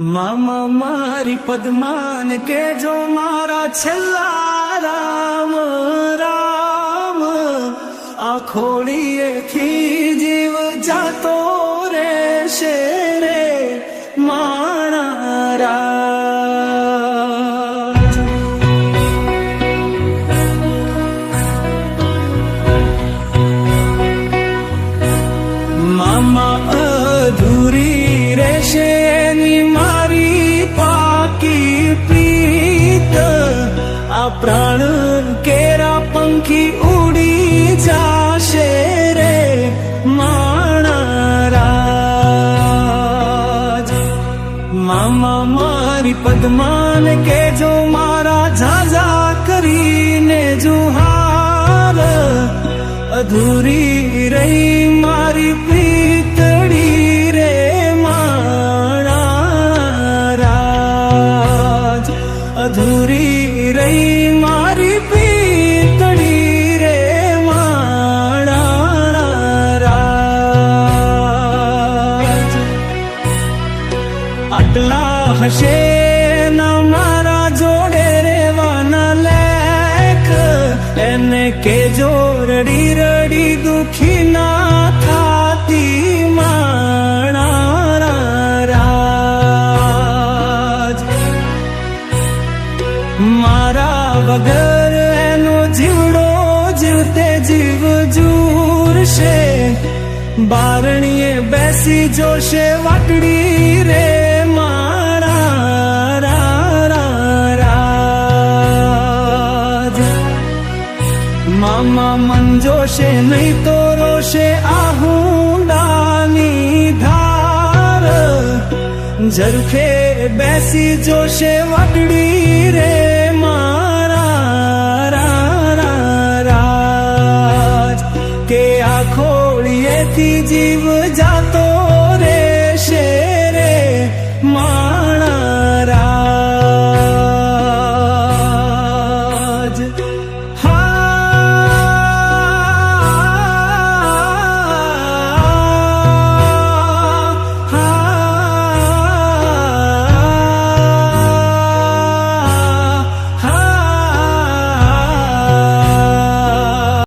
મામા મારી પદ્માન કે જો મારા છેલ્લા રામ રામ, આ ખોડીએથી જીવ જાતો રે મારા રાજ. પ્રીત, આ પ્રાણ કેરા પંખી ઉડી જાશે રે માણા રાજ મામા મારી પદ્માન કે જો મારા ઝાઝા કરીને જુહાર. અધૂરી રહી મારી પ્રીતડી આટલા હશે ના મારા જોડે રેવાના લેખ એને કે જો રડી રડી દુખી ના થાતી માણા મારા વગર એનો જીવડો જીવતે જીવ જૂરશે બારણીએ બેસી જોશે વાટડી મામા મન જોશે, નહીં તો રોશે આહુડાની ધાર. ઝરખે બેસી જોશે વાટડી રે મારા કે આ ખોળીએથી જીવ જા